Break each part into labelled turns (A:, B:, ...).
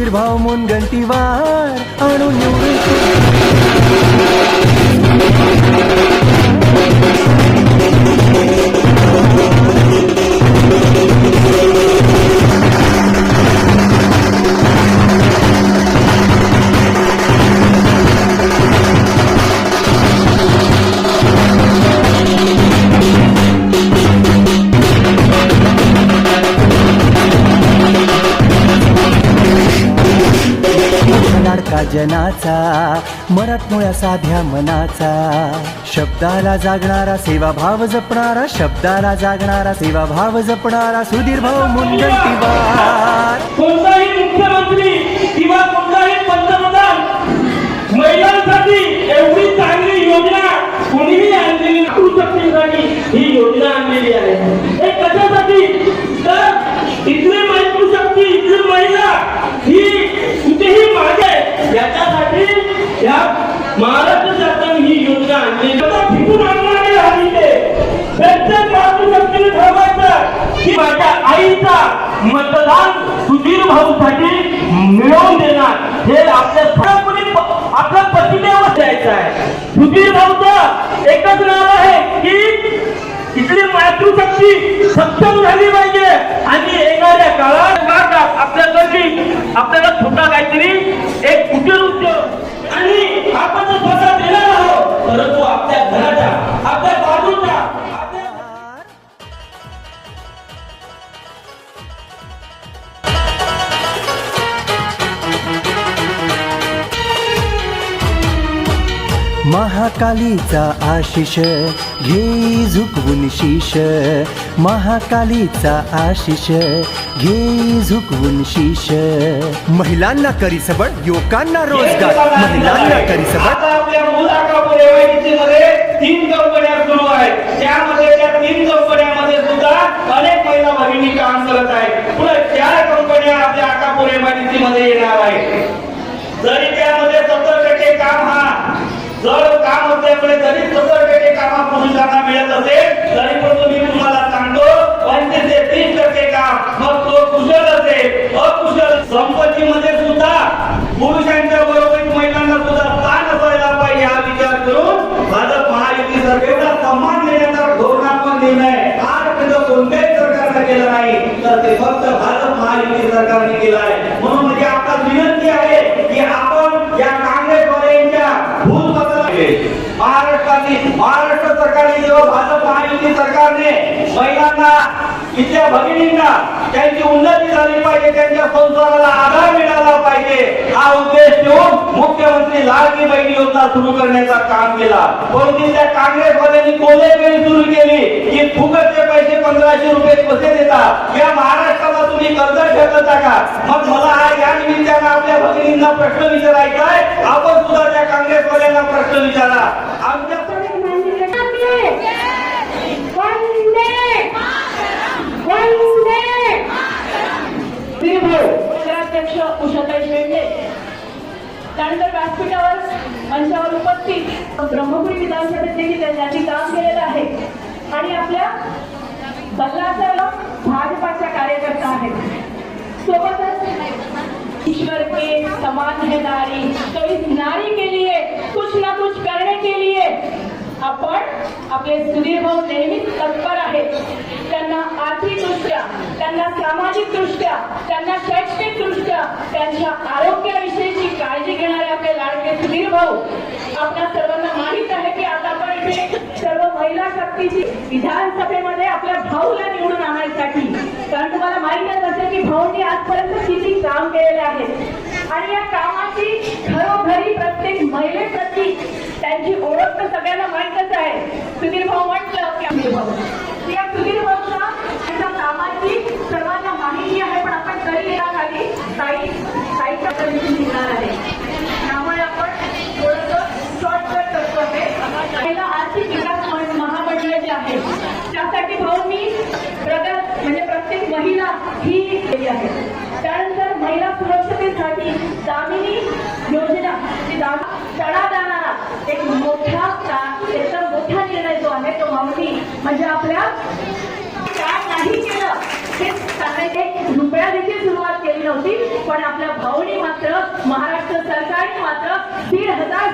A: सुधीर भाऊ मुनगंटीवार आणून निवडून मनाचा मराठमोळ्या साध्या मनाचा. शब्दाला जागणारा सेवा भाव जपणारा शब्दाला जागणारा सेवा भाव जपणारा सुधीर भाऊ मुनगंटीवार
B: कोणताही मुख्यमंत्री किंवा कोणताही पंतप्रधान महिलांसाठी एवढी चांगली योजना कोणीही आणलेली ही योजना आणलेली आहे. माझ्या मतदान सुधीर भाऊसाठी मिळवून देणार. हे आपल्या सर्वपरी आपला पतिदेव द्यायचा आहे. सुधीर भाऊच एकच नाव आहे की इथली मातृशक्ती सक्षम झाली पाहिजे. आणि येणाऱ्या काळात आपल्या आपल्यासाठी आपल्याला छोटा काहीतरी एक कुटीर उद्योग आणि आपण जर स्वतः देणार आहोत. परंतु आपल्या
A: महाकालीचा आशिष घे झुकवून शीश महाकालीचा आशिष घे झुकवून शीश महिलांना करी सबळ युवकांना रोजगार. महिलांना करी सबळ.
B: आपल्या मुलाकापूरमध्ये तीन कंपन्या सुरू आहेत. त्यामध्ये त्या तीन कंपन्यामध्ये सुद्धा अनेक महिला भगिनी काम करत आहेत. पुढे चार कंपन्या आपल्या अकापूर एमआयडीसी मध्ये येणार आहेत. जरी त्यामध्ये सत्तर टक्के काम हा जर काम असल्यामुळे जरी सत्तर टक्के काम हा पुरुषांना मिळत असेल तरी पण मी तुम्हाला सांगतो पंचवीस ते तीस टक्के काम मग तो कुशल असेल अकुशल संपत्तीमध्ये सुद्धा पुरुषांच्या बरोबरीत महिलांना सुद्धा स्थान असायला पाहिजे हा विचार करून भाजप महायुती सरकारला सन्मान देण्याचा धोरणात्मक निर्णय आजपर्यंत कोणत्याही सरकारनं केला नाही तर ते फक्त भाजप महायुती सरकारने केलं आहे. म्हणून म्हणजे आपला विनंती आहे की आपण या काँग्रेसवाल्यांच्या भूलपत्र महाराष्ट्राने महाराष्ट्र सरकारने जेव्हा भाजप महायुती सरकारने महिलांना इथल्या भगिनींना त्यांची उन्नती झाली पाहिजे त्यांच्या संसाराला आधार मिळाला हा उद्देश ठेवून मुख्यमंत्री लाडकी बहीण योजना सुरू करण्याचा काम केला. परंतु त्या काँग्रेसवाल्यांनी कोलेपेरी सुरू केली की फुकटचे पैसे पंधराशे रुपये कसे देतात? या महाराष्ट्राला तुम्ही कर्ज ठेवता का? मग मला या निमित्तानं आपल्या भगिनींना प्रश्न विचारायचा आहे. आपण सुद्धा त्या काँग्रेसवाल्यांना प्रश्न विचारा. आमच्या
C: उषाताई शेंडे. त्यानंतर व्यासपीठावर मंचावर उपस्थित ब्रह्मपुरी विधानसभेत देखील त्यांनी काम केलेलं आहे. आणि आपल्या बल्लाचा भाजपाच्या कार्यकर्ता आहेत. सोबतच ईश्वर के समान है नारी तो इस नारी के लिए कुछ ना कुछ करने के लिए आपण आपले सुधीर भाऊ नेहमीच तत्पर आहेत. त्यांना आर्थिकदृष्ट्या त्यांना सामाजिकदृष्ट्या त्यांना शैक्षणिकदृष्ट्या त्यांच्या आरोग्याविषयीची काळजी लाडके आपल्या सर्वांना माहीत आहे की आता आपण इथे सर्व महिला शक्तीची विधानसभेमध्ये आपल्या भाऊला निवडून आणायसाठी. कारण तुम्हाला माहितच असेल की भाऊंनी आजपर्यंत किती काम केलेले आहे. आणि या कामाची घरोघरी प्रत्येक महिलेप्रती त्यांची ओळख तर सगळ्यांना माहीतच आहे. सुधीर भाऊ म्हटलं की सुधीर भाऊ. या सुधीर भाऊच्या त्यांच्या कामाची सर्वांना माहिती आहे पण आपण तरी याखाली काही काही पद्धतीने शिकणार आहे त्यामुळे आपण थोडंसं शॉर्टकट करतो आहे पहिला आर्थिक विकास मं- महामंडळ जे आहे त्यासाठी भाऊंनी प्रगत म्हणजे प्रत्येक महिला ही केली आहे. त्यानंतर महिला सुरक्षतेसाठी दामिनी योजना तडा जाणारा एक मोठा त्याचा मोठा निर्णय जो आहे तो भाऊनी म्हणजे आपल्या काय नाही केलं. हे सांगायचे रुपया देखील सुरुवात केली नव्हती पण आपल्या भाऊनी मात्र महाराष्ट्र सरकारने मात्र दीड हजार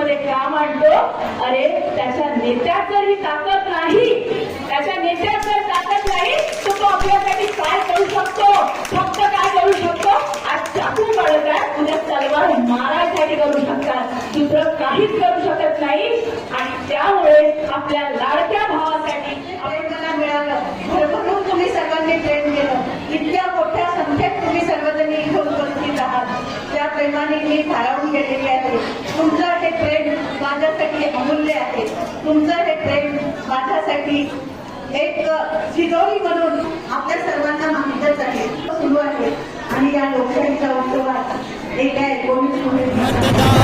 C: मध्ये का मांडलो? अरे त्याच्या नेत्यात जर ही ताकद नाही. त्याच्या नेत्यात जर ताकद नाही तर तो आपल्यासाठी काय करू शकतो? फक्त काय करू शकतो? आज चाकू काढत आहे उद्या तलवार मारायसाठी करू शकतात. दुसरं काहीच करू शकत नाही. आणि त्यामुळे आपल्या लाडक्या भावासाठी
D: प्रेम मिळालं. भरभरून तुम्ही सर्वांनी प्रेम केलं. इतक्या मोठ्या संख्येत तुम्ही सर्वजणी इथे उपस्थित आहात. प्रेमाने मी भारावून गेलेली आहे. तुमचं हे प्रेम माझ्यासाठी अमूल्य आहे. तुमचं हे प्रेम माझ्यासाठी एक शिदोरी म्हणून आपल्या सर्वांना माहितच आहे. सुरू आहे. आणि या लोकशाहीचा उत्सवात येत्या एकोणीस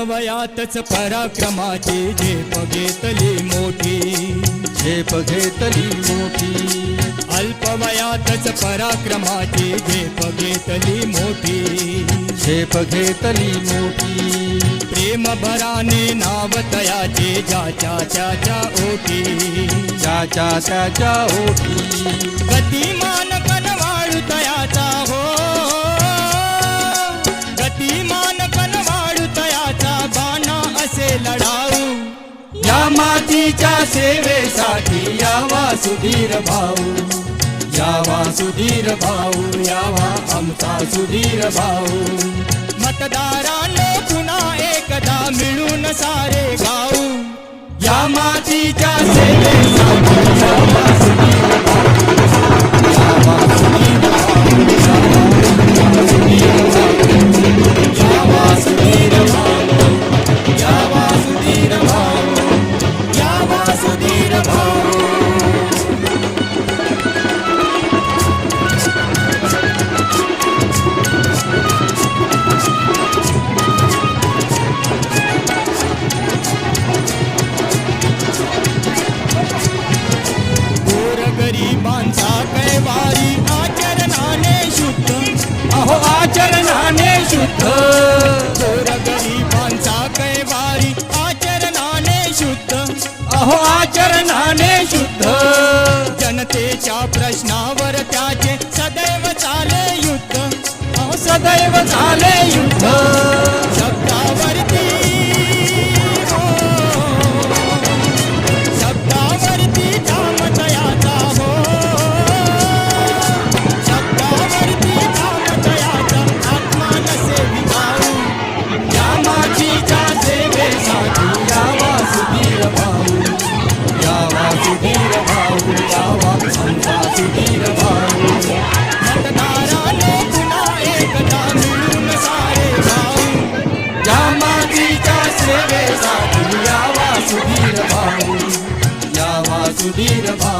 E: अल्पवयातच पराक्रमाची झेप घेतली मोठी.
A: झेप घेतली मोठी.
E: अल्पवयातच पराक्रमाची झेप घेतली मोठी.
A: झेप घेतली मोठी.
E: प्रेम भराने नाव तयाचे ज्याच्या त्याच्या ओटी.
A: ज्याच्या त्याच्या ओठी
E: गतिमान कनवाळू तयाचा हो. गतिमान लढाऊ. या मातीच्या सेवेसाठी यावा सुधीर भाऊ. यावा सुधीर भाऊ यावा आमचा सुधीर भाऊ. मतदारांनो पुन्हा एकदा मिळून सारे गाऊ. या मातीच्या सेवेसाठी यावा सुधीर भाऊ. यावा सुधीर शुद्ध. गोरगरिबांचा कैवारी आचरणाने शुद्ध. अहो आचरणाने शुद्ध. जनतेच्या प्रश्नावर त्याचे सदैव चाले युद्ध. अहो सदैव चाले to be the boss.